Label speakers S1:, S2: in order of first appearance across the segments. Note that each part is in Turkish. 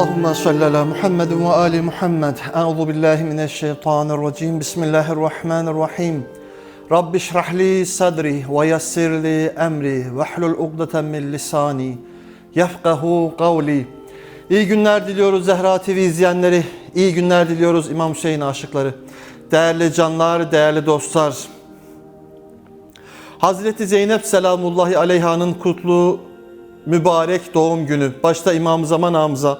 S1: Allahümme salli ala Muhammed ve ali Muhammed. Euzu billahi mineşşeytanirracim. Bismillahirrahmanirrahim. Rabbi şrahli sadri ve yassirli emri ve hlul ugdeten min lisani yefkahu kavli. İyi günler diliyoruz Zehra TV izleyenleri. İyi günler diliyoruz İmam Hüseyin aşıkları. Değerli canlar, değerli dostlar. Hazreti Zeynep selamullahi aleyhanın kutlu mübarek doğum günü. Başta İmam Zaman ağamıza,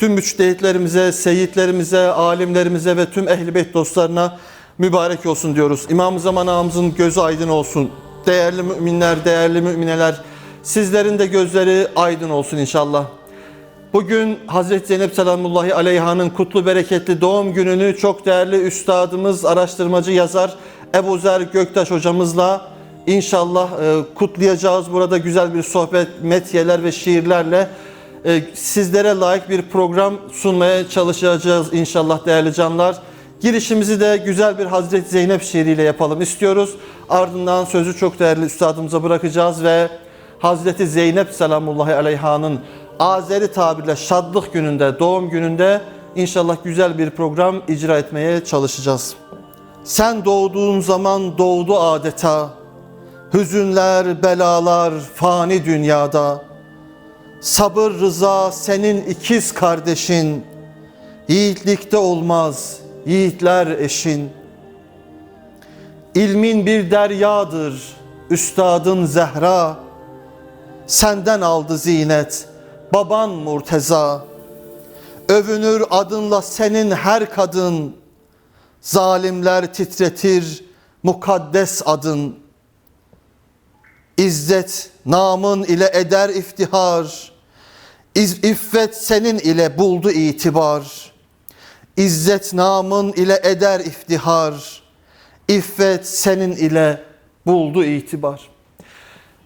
S1: tüm müçtehitlerimize, seyitlerimize, alimlerimize ve tüm ehl beyt dostlarına mübarek olsun diyoruz. İmam Zaman ağamızın gözü aydın olsun. Değerli müminler, değerli mümineler, sizlerin de gözleri aydın olsun inşallah. Bugün Hazreti Zeynep selamullahi aleyhanın kutlu bereketli doğum gününü çok değerli üstadımız, araştırmacı yazar Ebu Zer Göktaş hocamızla inşallah e, kutlayacağız. Burada güzel bir sohbet, metiyeler ve şiirlerle e, sizlere layık bir program sunmaya çalışacağız inşallah değerli canlar. Girişimizi de güzel bir Hazreti Zeynep şiiriyle yapalım istiyoruz. Ardından sözü çok değerli üstadımıza bırakacağız ve Hazreti Zeynep selamullahi aleyhanın Azeri tabirle şadlık gününde, doğum gününde inşallah güzel bir program icra etmeye çalışacağız. Sen doğduğun zaman doğdu adeta. Hüzünler, belalar fani dünyada. Sabır, rıza senin ikiz kardeşin. Yiğitlikte olmaz, yiğitler eşin. İlmin bir deryadır, üstadın Zehra. Senden aldı zinet, baban Murteza. Övünür adınla senin her kadın. Zalimler titretir mukaddes adın. İzzet namın ile eder iftihar. İz, iffet senin ile buldu itibar. İzzet namın ile eder iftihar. İffet senin ile buldu itibar.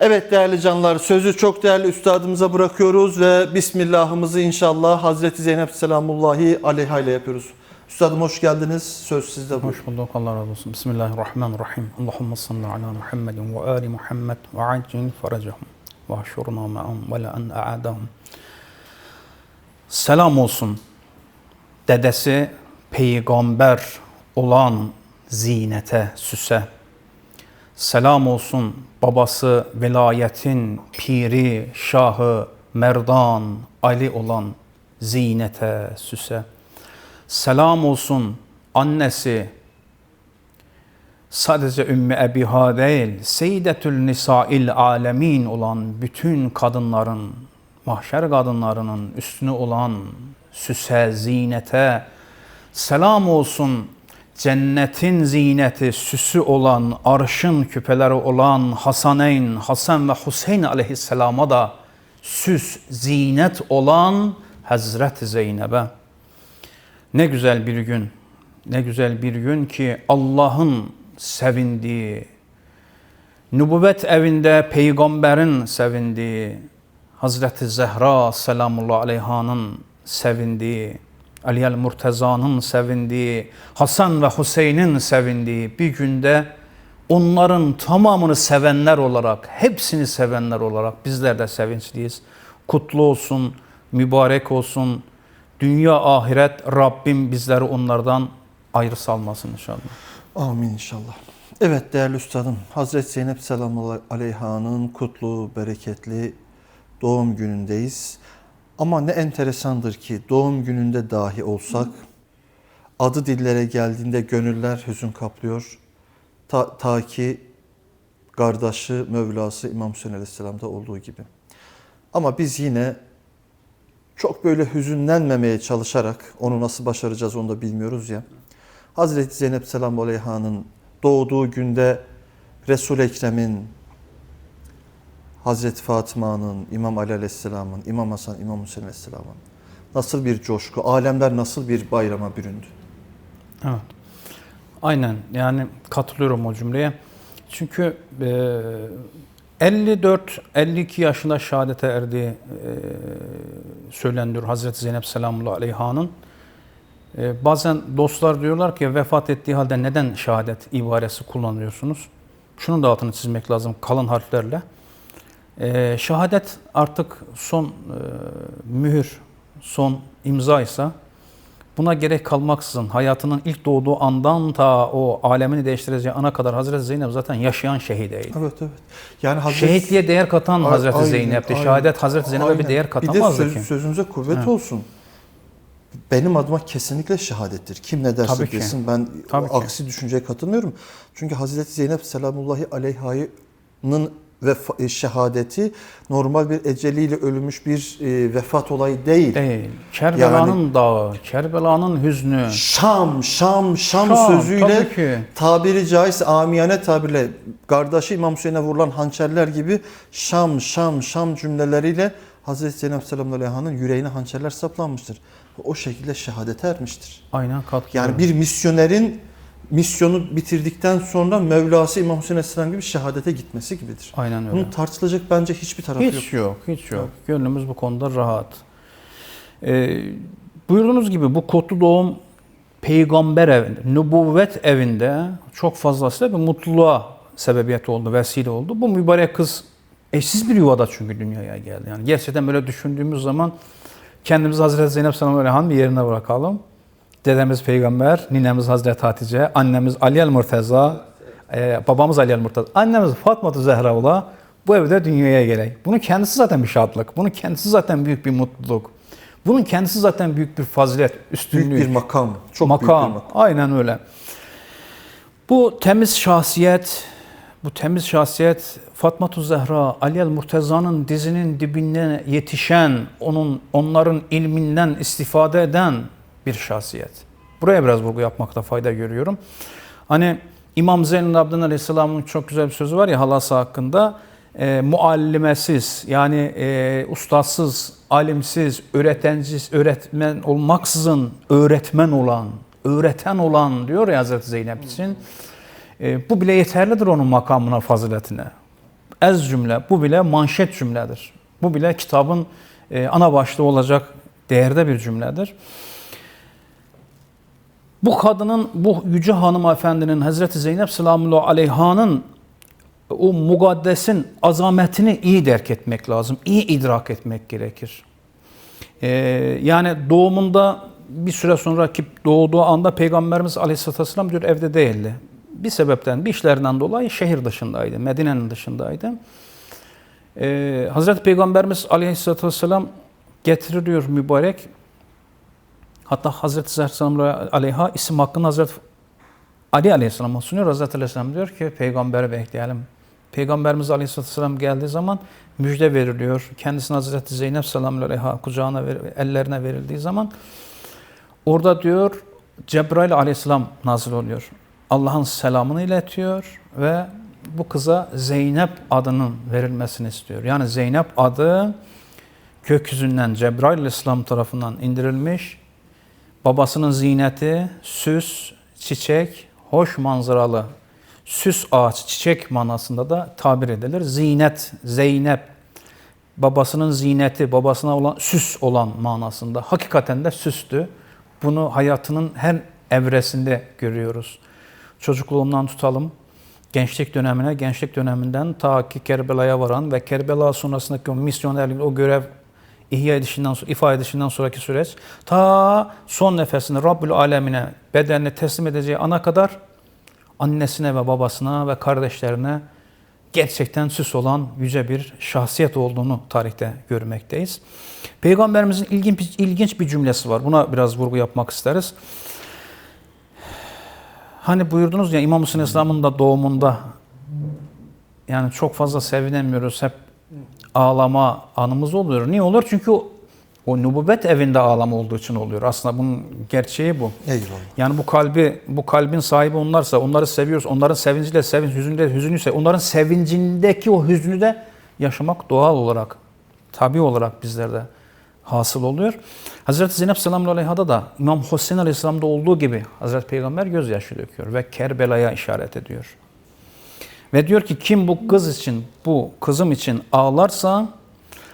S1: Evet değerli canlar sözü çok değerli üstadımıza bırakıyoruz ve Bismillah'ımızı inşallah Hazreti Zeynep selamullahi aleyha ile yapıyoruz. Üstadım hoş geldiniz. Söz sizde.
S2: Hoş bulduk. Allah razı olsun. Bismillahirrahmanirrahim. Allahümme salli ala Muhammedin ve ali Muhammed ve acil faracahum ve aşurna ma'am ve la en a'adahum. Selam olsun. Dedesi peygamber olan zinete, süse. Selam olsun babası velayetin piri, şahı, merdan, Ali olan zinete, süse. Selam olsun annesi sadece Ümmü Ebiha değil, Seyyidetül Nisail Alemin olan bütün kadınların, mahşer kadınlarının üstünü olan süse, zinete, selam olsun cennetin zineti, süsü olan, arşın küpeleri olan Hasaneyn, Hasan ve Hüseyin aleyhisselama da süs, zinet olan Hazreti Zeynep'e. Ne güzel bir gün, ne güzel bir gün ki Allah'ın sevindiği, nübüvvet evinde peygamberin sevindiği, Hazreti Zehra selamullah aleyhanın sevindiği, Aliyel Murteza'nın sevindiği, Hasan ve Hüseyin'in sevindiği bir günde onların tamamını sevenler olarak, hepsini sevenler olarak bizler de sevinçliyiz. Kutlu olsun, mübarek olsun. Dünya ahiret Rabbim bizleri onlardan ayrı salmasın inşallah.
S1: Amin inşallah. Evet değerli üstadım Hazreti Zeynep selamullahi aleyhanın kutlu, bereketli doğum günündeyiz. Ama ne enteresandır ki doğum gününde dahi olsak adı dillere geldiğinde gönüller hüzün kaplıyor. Ta, ta ki kardeşi Mevlası İmam Hüseyin Aleyhisselam'da olduğu gibi. Ama biz yine çok böyle hüzünlenmemeye çalışarak onu nasıl başaracağız onu da bilmiyoruz ya. Hazreti Zeynep Selamu Aleyha'nın doğduğu günde Resul Ekrem'in Hazreti Fatıma'nın, İmam Ali Aleyhisselam'ın, İmam Hasan, İmam Hüseyin Aleyhisselam'ın nasıl bir coşku, alemler nasıl bir bayrama büründü.
S2: Evet. Aynen yani katılıyorum o cümleye. Çünkü e, 54-52 yaşında şehadete erdiği e, söyleniyor Hazreti Zeynep Selamullah Aleyha'nın. E, bazen dostlar diyorlar ki vefat ettiği halde neden şehadet ibaresi kullanıyorsunuz? Şunun da altını çizmek lazım kalın harflerle. E, şehadet artık son e, mühür, son imza ise buna gerek kalmaksızın hayatının ilk doğduğu andan ta o alemini değiştireceği ana kadar Hazreti Zeynep zaten yaşayan şehideydi.
S1: Evet evet. Yani Hazreti
S2: Şehitliğe değer katan
S1: A-
S2: Hazreti
S1: aynen,
S2: Zeynep'ti.
S1: aynen.
S2: Şehadet Hazreti Zeynep'e bir değer
S1: Bir de
S2: katamazdı
S1: söz-
S2: ki.
S1: sözünüze kuvvet
S2: Evet.
S1: olsun. Benim adıma kesinlikle şehadettir. Kim ne derse
S2: Tabii ki.
S1: desin ben
S2: Tabii ki.
S1: aksi düşünceye katılmıyorum. Çünkü Hazreti Zeynep selamullahi aleyha'nın vefa- e, şehadeti normal bir eceliyle ölmüş bir e, vefat olayı değil.
S2: Değil. Kerbela'nın dağı, Kerbela'nın hüznü.
S1: Şam, Şam, Şam,
S2: Şam,
S1: sözüyle tabiri caizse amiyane tabirle kardeşi İmam Hüseyin'e vurulan hançerler gibi Şam, Şam, Şam cümleleriyle Hazreti Zeynep Selamun Aleyha'nın yüreğine hançerler saplanmıştır. O şekilde şehadete ermiştir.
S2: Aynen katılıyorum.
S1: Yani bir misyonerin misyonu bitirdikten sonra Mevlası İmam Hüseyin Aleyhisselam gibi şehadete gitmesi gibidir.
S2: Aynen öyle.
S1: Bunun tartışılacak bence hiçbir tarafı yok.
S2: Hiç yok, hiç yok. Gönlümüz bu konuda rahat. Ee, buyurduğunuz gibi bu kutlu doğum peygamber evinde, nübüvvet evinde çok fazlasıyla bir mutluluğa sebebiyet oldu, vesile oldu. Bu mübarek kız eşsiz bir yuvada çünkü dünyaya geldi. Yani gerçekten böyle düşündüğümüz zaman kendimizi Hazreti Zeynep Sellem bir yerine bırakalım. Dedemiz peygamber, ninemiz Hazreti Hatice, annemiz Ali el Murteza, e, babamız Ali el Murteza, annemiz Fatma Zehra ola bu evde dünyaya gerek. Bunun kendisi zaten bir şadlık. Bunun kendisi zaten büyük bir mutluluk. Bunun kendisi zaten büyük bir fazilet, üstünlük.
S1: Büyük bir makam. Çok
S2: makam.
S1: büyük bir makam.
S2: Aynen öyle. Bu temiz şahsiyet, bu temiz şahsiyet Fatma Zehra, Ali el Murteza'nın dizinin dibine yetişen, onun onların ilminden istifade eden bir şahsiyet. Buraya biraz vurgu yapmakta fayda görüyorum. Hani İmam Zeynel Abdin Aleyhisselam'ın çok güzel bir sözü var ya halası hakkında. E, muallimesiz yani e, ustatsız, alimsiz, öğretenciz, öğretmen olmaksızın öğretmen olan, öğreten olan diyor ya Hazreti Zeynep için. E, bu bile yeterlidir onun makamına, faziletine. Ez cümle, bu bile manşet cümledir. Bu bile kitabın e, ana başlığı olacak değerde bir cümledir. Bu kadının, bu yüce hanımefendinin Hazreti Zeynep selamun aleyhanın o mugaddesin azametini iyi derk etmek lazım. iyi idrak etmek gerekir. Ee, yani doğumunda bir süre sonraki doğduğu anda Peygamberimiz Aleyhisselatü Vesselam diyor evde değildi. Bir sebepten, bir işlerinden dolayı şehir dışındaydı, Medine'nin dışındaydı. Ee, Hazreti Peygamberimiz Aleyhisselatü Vesselam getiriliyor mübarek. Hatta Hazreti Zehra Aleyha isim hakkını Hazreti Ali Aleyhisselam'a sunuyor. Hazreti Aleyhisselam diyor ki peygamberi bekleyelim. Peygamberimiz Aleyhisselatü Vesselam geldiği zaman müjde veriliyor. Kendisine Hazreti Zeynep Selamun Aleyha kucağına, ellerine verildiği zaman orada diyor Cebrail Aleyhisselam nazil oluyor. Allah'ın selamını iletiyor ve bu kıza Zeynep adının verilmesini istiyor. Yani Zeynep adı gökyüzünden Cebrail Aleyhisselam tarafından indirilmiş. Babasının ziyneti, süs, çiçek, hoş manzaralı süs ağaç, çiçek manasında da tabir edilir. Zinet, Zeynep, babasının ziyneti, babasına olan süs olan manasında. Hakikaten de süstü. Bunu hayatının her evresinde görüyoruz. Çocukluğundan tutalım, gençlik dönemine, gençlik döneminden ta ki Kerbela'ya varan ve Kerbela sonrasındaki o misyonerlik, o görev ihya edişinden, ifa edişinden sonraki süreç ta son nefesini Rabbül Alemine bedenini teslim edeceği ana kadar annesine ve babasına ve kardeşlerine gerçekten süs olan yüce bir şahsiyet olduğunu tarihte görmekteyiz. Peygamberimizin ilginç, ilginç bir cümlesi var. Buna biraz vurgu yapmak isteriz. Hani buyurdunuz ya İmam Hüseyin İslam'ın da doğumunda yani çok fazla sevinemiyoruz. Hep ağlama anımız oluyor. Niye olur? Çünkü o, o nübüvvet evinde ağlama olduğu için oluyor. Aslında bunun gerçeği bu.
S1: Eyvallah.
S2: Yani bu kalbi, bu kalbin sahibi onlarsa, onları seviyoruz. Onların sevinciyle sevinç, hüzünle hüzünlüyse, onların sevincindeki o hüznü de yaşamak doğal olarak, tabi olarak bizlerde hasıl oluyor. Hazreti Zeynep selamun aleyha'da da İmam Hüseyin aleyhisselamda olduğu gibi Hazreti Peygamber gözyaşı döküyor ve Kerbela'ya işaret ediyor. Ve diyor ki kim bu kız için, bu kızım için ağlarsa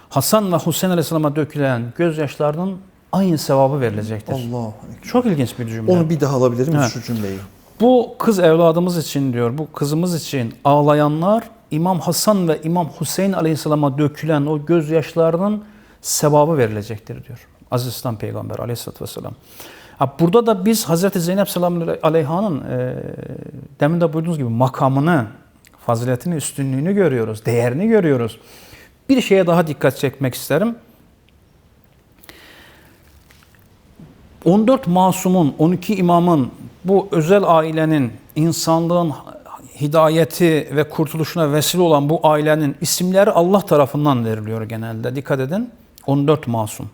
S2: Hasan ve Hüseyin aleyhisselama dökülen gözyaşlarının aynı sevabı verilecektir.
S1: Allah.
S2: Çok ilginç bir cümle.
S1: Onu bir daha alabilir miyiz
S2: Evet.
S1: şu cümleyi?
S2: Bu kız evladımız için diyor, bu kızımız için ağlayanlar İmam Hasan ve İmam Hüseyin aleyhisselama dökülen o gözyaşlarının sevabı verilecektir diyor. Aziz İslam Peygamber aleyhissalatü vesselam. Ha, burada da biz Hazreti Zeynep selamun aleyhanın e, demin de buyurduğunuz gibi makamını, faziletini, üstünlüğünü görüyoruz, değerini görüyoruz. Bir şeye daha dikkat çekmek isterim. 14 masumun, 12 imamın, bu özel ailenin, insanlığın hidayeti ve kurtuluşuna vesile olan bu ailenin isimleri Allah tarafından veriliyor genelde. Dikkat edin. 14 masum,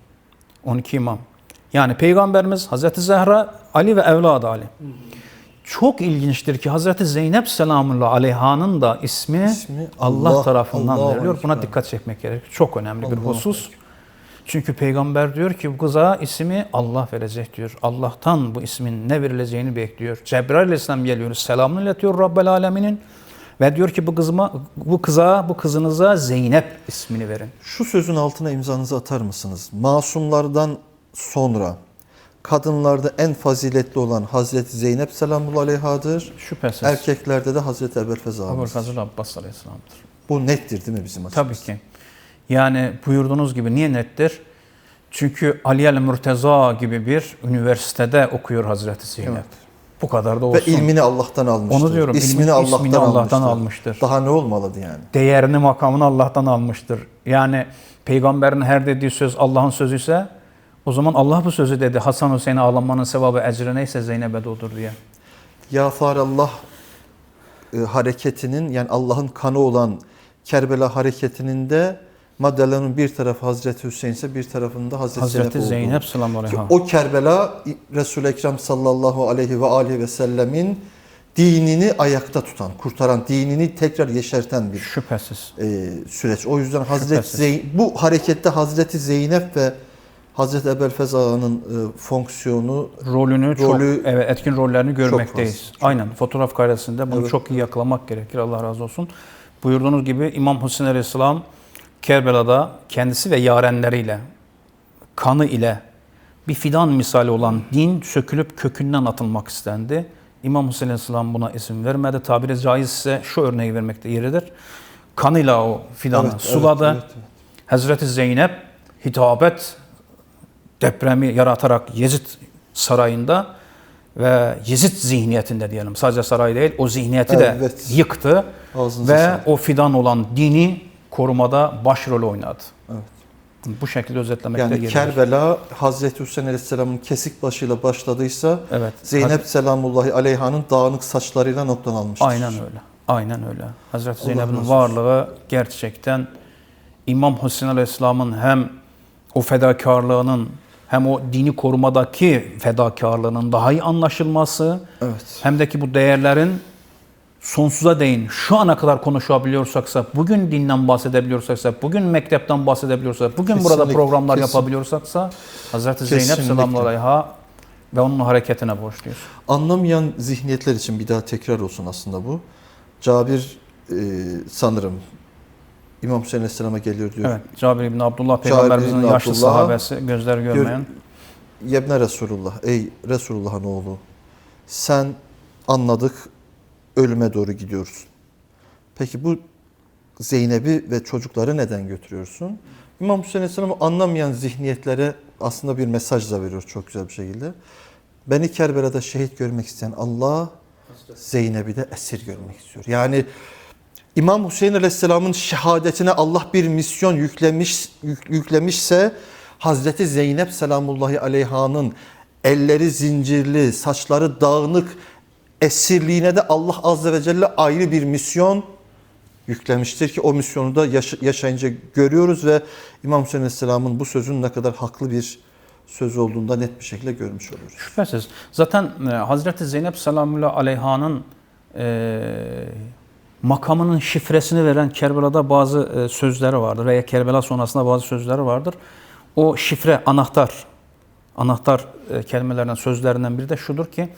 S2: 12 imam. Yani Peygamberimiz Hazreti Zehra, Ali ve evladı Ali. Çok ilginçtir ki Hazreti Zeynep selamullah aleyhanın da ismi,
S1: İsmi
S2: Allah,
S1: Allah,
S2: tarafından
S1: Allahu
S2: veriliyor. Buna dikkat çekmek gerekir. Çok önemli bir
S1: Allahu
S2: husus. Çünkü peygamber diyor ki bu kıza ismi Allah verecek diyor. Allah'tan bu ismin ne verileceğini bekliyor. Cebrail aleyhisselam geliyor. Selamını iletiyor Rabbel aleminin. Ve diyor ki bu kızıma, bu kıza, bu kızınıza Zeynep ismini verin.
S1: Şu sözün altına imzanızı atar mısınız? Masumlardan sonra kadınlarda en faziletli olan Hazreti Zeynep selamun aleyhadır.
S2: Şüphesiz.
S1: Erkeklerde de Hazreti ağamız.
S2: Fazıl Abbas aleyhisselamdır.
S1: Bu nettir değil mi bizim
S2: Tabii
S1: açımızdan?
S2: ki. Yani buyurduğunuz gibi niye nettir? Çünkü Ali el Murteza gibi bir üniversitede okuyor Hazreti Zeynep.
S1: Evet.
S2: Bu kadar da
S1: Ve
S2: olsun.
S1: ilmini Allah'tan almıştır.
S2: Onu diyorum,
S1: İsmini
S2: ilmi-
S1: Allah'tan,
S2: ismini Allah'tan
S1: almıştır.
S2: almıştır.
S1: Daha ne olmalıdı yani?
S2: değerini, makamını Allah'tan almıştır. Yani peygamberin her dediği söz Allah'ın sözü ise o zaman Allah bu sözü dedi. Hasan Hüseyin'e ağlanmanın sevabı ecri neyse Zeynep'e de odur diye.
S1: Ya Allah e, hareketinin yani Allah'ın kanı olan Kerbela hareketinin de maddelerinin bir tarafı Hazreti Hüseyin ise bir tarafında Hazreti,
S2: Hazreti
S1: Zeynep,
S2: Zeynep
S1: Ki
S2: aleyha.
S1: o Kerbela Resul-i Ekrem sallallahu aleyhi ve aleyhi ve sellemin dinini ayakta tutan, kurtaran, dinini tekrar yeşerten bir
S2: Şüphesiz.
S1: e, süreç. O yüzden Hazreti. Zeyn bu harekette Hazreti Zeynep ve Hazreti Ebelfez Ağa'nın e, fonksiyonu
S2: Rolünü,
S1: Rolü
S2: çok evet etkin rollerini görmekteyiz.
S1: fazla, çok.
S2: Aynen fotoğraf kayresinde bunu
S1: Evet.
S2: çok iyi yakalamak gerekir. Allah razı olsun. Buyurduğunuz gibi İmam Hüseyin Aleyhisselam Kerbela'da kendisi ve yarenleriyle kanı ile bir fidan misali olan din sökülüp kökünden atılmak istendi. İmam Hüseyin Aleyhisselam buna izin vermedi. Tabiri caizse şu örneği vermekte yeridir. Kanıyla o fidanı
S1: Evet,
S2: suladı.
S1: evet, evet, evet.
S2: Hazreti Zeynep hitabet depremi yaratarak Yezid sarayında ve Yezid zihniyetinde diyelim. Sadece saray değil, o zihniyeti de
S1: Evet.
S2: yıktı
S1: Ağzınıza
S2: ve
S1: sağlık.
S2: o fidan olan dini korumada başrol oynadı.
S1: Evet.
S2: Bu şekilde özetlemekte
S1: Yani
S2: gerekir.
S1: Kerbela Hazreti Hüseyin Aleyhisselam'ın kesik başıyla başladıysa
S2: Evet.
S1: Zeynep Selamullahi Aleyha'nın dağınık saçlarıyla noktalanmıştır.
S2: Aynen öyle. Aynen öyle. Hazreti Zeynep'in varlığı gerçekten İmam Hüseyin Aleyhisselam'ın hem o fedakarlığının hem o dini korumadaki fedakarlığının daha iyi anlaşılması
S1: Evet.
S2: hem de ki bu değerlerin sonsuza değin şu ana kadar konuşabiliyorsaksa, bugün dinden bahsedebiliyorsaksa, bugün mektepten bahsedebiliyorsak, bugün burada
S1: Kesinlikle,
S2: programlar
S1: kesin.
S2: yapabiliyorsaksa Hazreti Zeynep selamun aleyha ve onun hareketine borçluyuz.
S1: Anlamayan zihniyetler için bir daha tekrar olsun aslında bu. Cabir e, sanırım İmam Hüseyin Aleyhisselam'a geliyor diyor.
S2: Evet. Cabir İbni Abdullah peygamberimizin
S1: İbni
S2: yaşlı
S1: Abdullah,
S2: sahabesi, gözler görmeyen.
S1: Yebne Resulullah, ey Resulullah'ın oğlu sen anladık ölüme doğru gidiyoruz. Peki bu Zeynep'i ve çocukları neden götürüyorsun? İmam Hüseyin Aleyhisselam'ı anlamayan zihniyetlere aslında bir mesaj da veriyor çok güzel bir şekilde. Beni Kerbela'da şehit görmek isteyen Allah Zeynep'i de esir görmek istiyor. Yani İmam Hüseyin Aleyhisselam'ın şehadetine Allah bir misyon yüklemiş yük- yüklemişse Hazreti Zeynep Selamullahi Aleyha'nın elleri zincirli, saçları dağınık esirliğine de Allah Azze ve Celle ayrı bir misyon yüklemiştir ki o misyonu da yaş- yaşayınca görüyoruz ve İmam Hüseyin Aleyhisselam'ın bu sözün ne kadar haklı bir söz olduğunu da net bir şekilde görmüş oluyoruz.
S2: Şüphesiz. Zaten e, Hazreti Zeynep selamullah aleyhanın e, makamının şifresini veren Kerbela'da bazı e, sözleri vardır veya Kerbela sonrasında bazı sözleri vardır. O şifre anahtar anahtar e, kelimelerden sözlerinden biri de şudur ki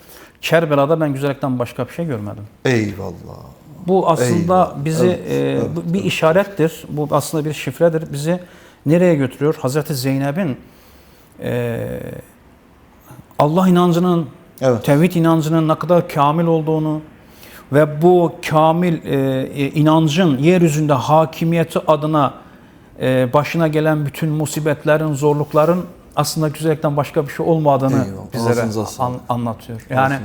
S2: Kerbela'da ben güzellikten başka bir şey görmedim.
S1: Eyvallah.
S2: Bu aslında
S1: Eyvallah.
S2: bizi
S1: Evet,
S2: e,
S1: evet,
S2: bir işarettir. Bu aslında bir şifredir. Bizi nereye götürüyor? Hazreti Zeynep'in e, Allah inancının,
S1: Evet.
S2: tevhid inancının ne kadar kamil olduğunu ve bu kamil e, e, inancın yeryüzünde hakimiyeti adına e, başına gelen bütün musibetlerin, zorlukların aslında güzellikten başka bir şey olmadığını
S1: Eyvallah,
S2: bizlere an- anlatıyor. Yani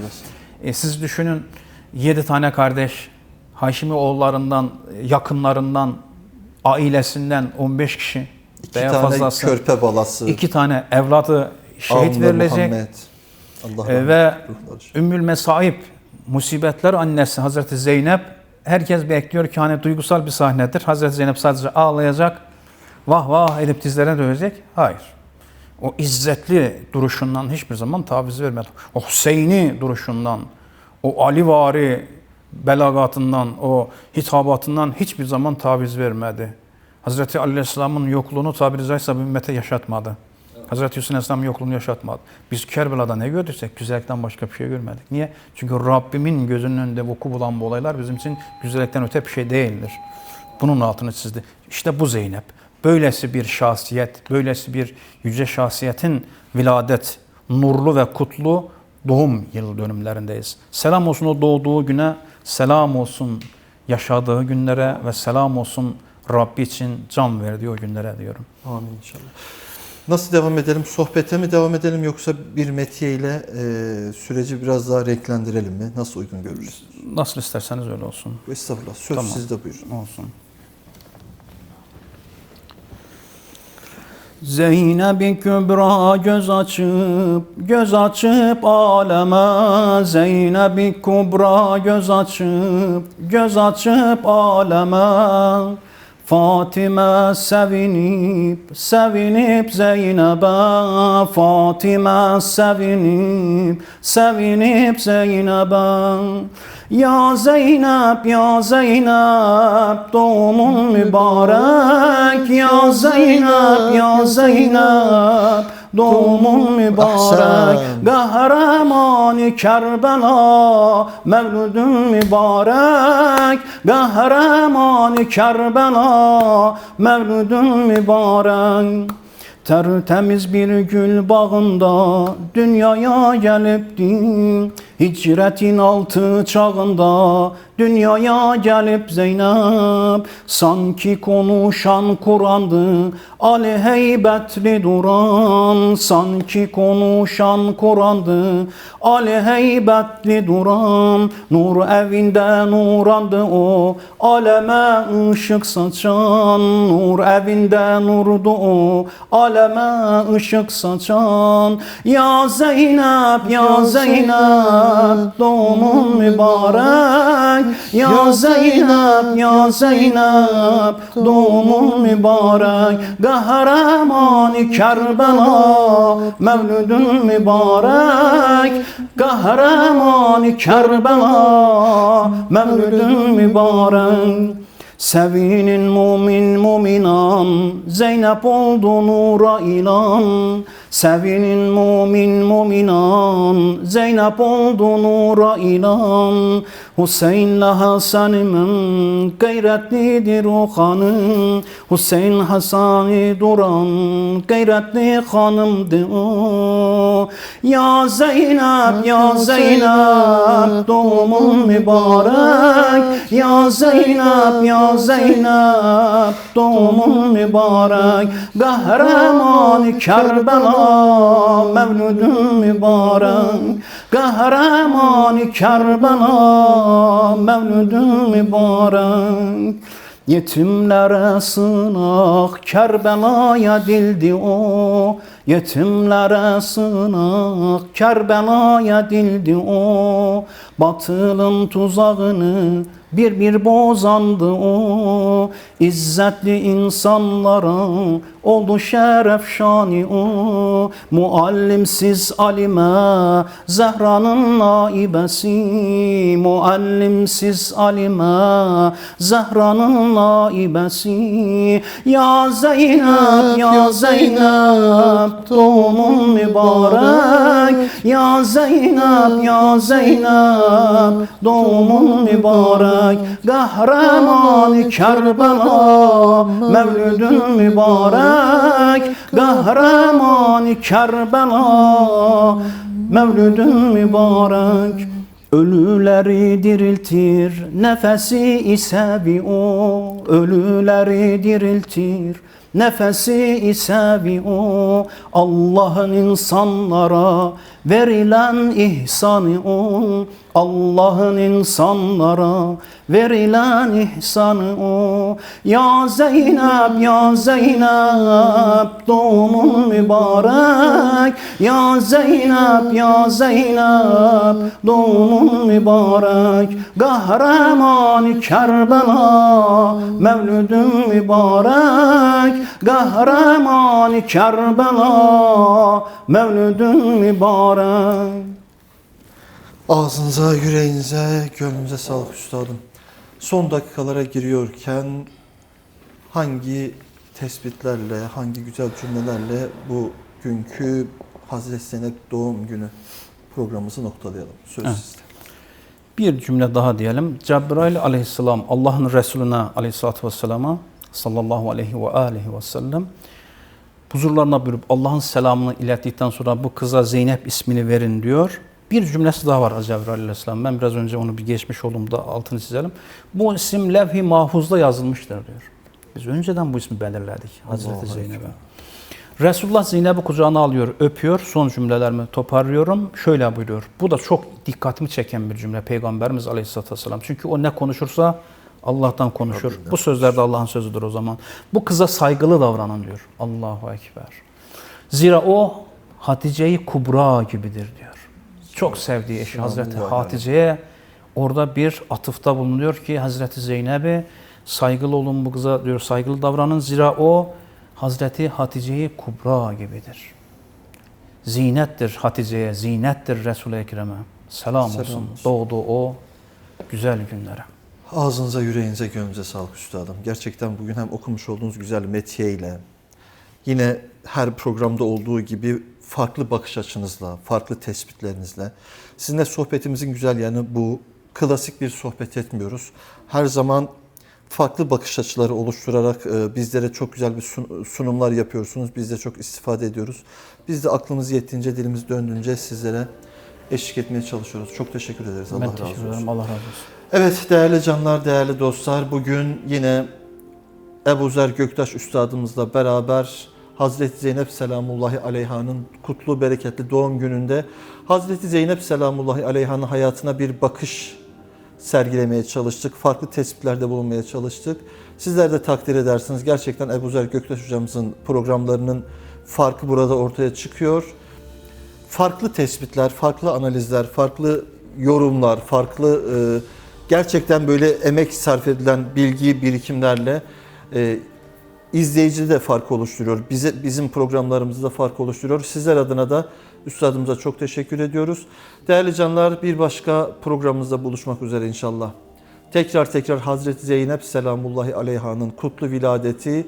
S2: e, siz düşünün 7 tane kardeş Haşimi oğullarından, yakınlarından, ailesinden 15 kişi
S1: İki
S2: veya
S1: tane
S2: fazlası.
S1: körpe balası.
S2: iki tane evladı şehit
S1: Avni
S2: verilecek.
S1: Muhammed. Allah
S2: E, ve. Ümmül Mesaib, musibetler annesi Hazreti Zeynep, herkes bekliyor ki hani duygusal bir sahnedir. Hazreti Zeynep sadece ağlayacak, vah vah edip dizlerine dövecek. Hayır. O izzetli duruşundan hiçbir zaman taviz vermedi. O Hüseyin'i duruşundan, o Alivari belagatından, o hitabatından hiçbir zaman taviz vermedi. Hazreti Ali Aleyhisselam'ın yokluğunu tabiri caizse ümmete yaşatmadı. Hazreti Hüseyin Aleyhisselam'ın yokluğunu yaşatmadı. Biz Kerbela'da ne gördüysek güzellikten başka bir şey görmedik. Niye? Çünkü Rabbimin gözünün önünde vuku bulan bu olaylar bizim için güzellikten öte bir şey değildir. Bunun altını çizdi. İşte bu Zeynep. Böylesi bir şahsiyet, böylesi bir yüce şahsiyetin viladet, nurlu ve kutlu doğum yıl dönümlerindeyiz. Selam olsun o doğduğu güne, selam olsun yaşadığı günlere ve selam olsun Rabbi için can verdiği o günlere diyorum.
S1: Amin inşallah. Nasıl devam edelim? Sohbete mi devam edelim yoksa bir metiye ile e, süreci biraz daha renklendirelim mi? Nasıl uygun görürsünüz?
S2: Nasıl isterseniz öyle olsun.
S1: Estağfurullah. Söz
S2: Tamam.
S1: sizde buyurun.
S2: Olsun. Zeynep Kübra göz açıp göz açıp aleme Zeynep Kübra göz açıp göz açıp aleme Fatime sevinip sevinip Zeynep'e Fatime sevinip sevinip Zeynep'e Ya Zeynep ya Zeynep doğumun mübarek. Ya Zeynep ya Zeynep doğumun mübarek
S1: Ahsen.
S2: Kahramanı Kerbela Mevludun mübarek Kahramanı Kerbela Mevludun mübarek Tertemiz bir gül bağında dünyaya gelipdi Hicretin altı çağında dünyaya gelip Zeynep Sanki konuşan Kur'an'dı. Ali heybetli duran Sanki konuşan Kur'an'dı. Ali heybetli duran Nur evinde nurandı o. Aleme ışık saçan Nur evinde nurdu o. Aleme ışık saçan Ya Zeynep ya Zeynep Doğumun mübarek Ya Zeynep ya Zeynep Doğumun mübarek Kahramanı Kerbela Mevludun mübarek Kahramanı Kerbela Mevludun mübarek. Sevinin mumin muminan Zeynep oldu nura ilan Sevinin mumin muminan Zeynep oldu nura ilan Hüseyin'le Hasan'ımın Gayretlidir o hanım Hüseyin Hasan'ı duran Gayretli hanımdı o. Ya Zeynep ya Zeynep Doğumun mübarek. Ya Zeynep ya Zeynep Doğumun mübarek. Kahramanı Kerbela Mevludun mübarek Kahramanı Kerbela. Mevludun mübarek Yetimlere sığınak Kerbela'ya dildi o. Yetimlere sığınak Kerbela'ya dildi o Batılın tuzağını bir bir bozandı o. İzzetli insanlara oldu şeref şani o. Muallimsiz alime Zehra'nın naibesi. Muallimsiz alime Zehra'nın naibesi. Ya Zeynep ya Zeynep Doğumun mübarek. Ya Zeynep ya Zeynep Doğumun mübarek Kahramanı Kerbela Mevludun mübarek Kahramanı Kerbela Mevludun mübarek Ölüleri diriltir, nefesi ise bir o. Ölüleri diriltir, Nefesi ise bir o Allah'ın insanlara verilen ihsanı o Allah'ın insanlara verilen ihsanı o. Ya Zeynep ya Zeynep doğumun mübarek. Ya Zeynep ya Zeynep doğumun mübarek. Kahraman Kerbela mevlüdün mübarek. Kahraman Kerbela mevlüdün mübarek
S1: Ağzınıza, yüreğinize, gönlünüze sağlık üstadım. Son dakikalara giriyorken hangi tespitlerle, hangi güzel cümlelerle bu günkü Hazreti Zeynep doğum günü programımızı noktalayalım. Söz
S2: Evet.
S1: sizde.
S2: Bir cümle daha diyelim. Cebrail aleyhisselam Allah'ın Resulüne aleyhissalatü vesselama sallallahu aleyhi ve aleyhi ve sellem huzurlarına bürüp Allah'ın selamını ilettikten sonra bu kıza Zeynep ismini verin diyor. Bir cümlesi daha var Cebrail aleyhisselam. Ben biraz önce onu bir geçmiş oldum da altını çizelim. Bu isim levh-i mahfuzda yazılmıştır diyor. Biz önceden bu ismi belirledik Hazreti Zeynep'e. Resulullah Zeynep'i kucağına alıyor, öpüyor. Son cümlelerimi toparlıyorum. Şöyle buyuruyor. Bu da çok dikkatimi çeken bir cümle Peygamberimiz Aleyhisselatü Vesselam. Çünkü o ne konuşursa Allah'tan konuşur. Bu sözler de Allah'ın sözüdür o zaman. Bu kıza saygılı davranın diyor. Allahu Ekber. Zira o Hatice-i Kubra gibidir diyor. Çok sevdiği eşi Hazreti Hatice'ye orada bir atıfta bulunuyor ki Hazreti Zeynep'e saygılı olun bu kıza diyor saygılı davranın zira o Hazreti Hatice-i Kubra gibidir. Zinettir Hatice'ye, zinettir Resul-i Ekrem'e. Selam,
S1: Selam
S2: olsun.
S1: olsun.
S2: Doğdu o güzel günlere.
S1: Ağzınıza, yüreğinize, gönlünüze sağlık üstadım. Gerçekten bugün hem okumuş olduğunuz güzel metiye ile yine her programda olduğu gibi farklı bakış açınızla, farklı tespitlerinizle sizinle sohbetimizin güzel yanı bu. Klasik bir sohbet etmiyoruz. Her zaman farklı bakış açıları oluşturarak e, bizlere çok güzel bir sun- sunumlar yapıyorsunuz. Biz de çok istifade ediyoruz. Biz de aklımız yettiğince, dilimiz döndüğünce sizlere eşlik etmeye çalışıyoruz. Çok teşekkür ederiz. Allah
S2: ben
S1: razı
S2: teşekkür
S1: olsun.
S2: ederim. Allah razı olsun.
S1: Evet değerli canlar, değerli dostlar. Bugün yine Ebu Zer Göktaş Üstadımızla beraber Hazreti Zeynep Selamullahi Aleyha'nın kutlu bereketli doğum gününde Hazreti Zeynep Selamullahi Aleyha'nın hayatına bir bakış sergilemeye çalıştık. Farklı tespitlerde bulunmaya çalıştık. Sizler de takdir edersiniz. Gerçekten Ebu Zer Göktaş hocamızın programlarının farkı burada ortaya çıkıyor farklı tespitler, farklı analizler, farklı yorumlar, farklı e, gerçekten böyle emek sarf edilen bilgi birikimlerle izleyicide de fark oluşturuyor. Bize bizim programlarımızda fark oluşturuyor. Sizler adına da üstadımıza çok teşekkür ediyoruz. Değerli canlar bir başka programımızda buluşmak üzere inşallah. Tekrar tekrar Hazreti Zeynep selamullahi aleyhanın kutlu viladeti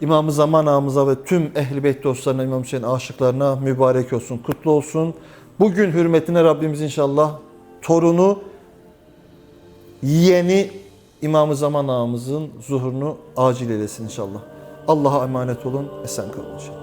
S1: İmam-ı Zaman ağamıza ve tüm Ehl-i Beyt dostlarına, İmam Hüseyin aşıklarına mübarek olsun, kutlu olsun. Bugün hürmetine Rabbimiz inşallah torunu, yeğeni İmam-ı Zaman ağamızın zuhurunu acil eylesin inşallah. Allah'a emanet olun, esen kalın inşallah.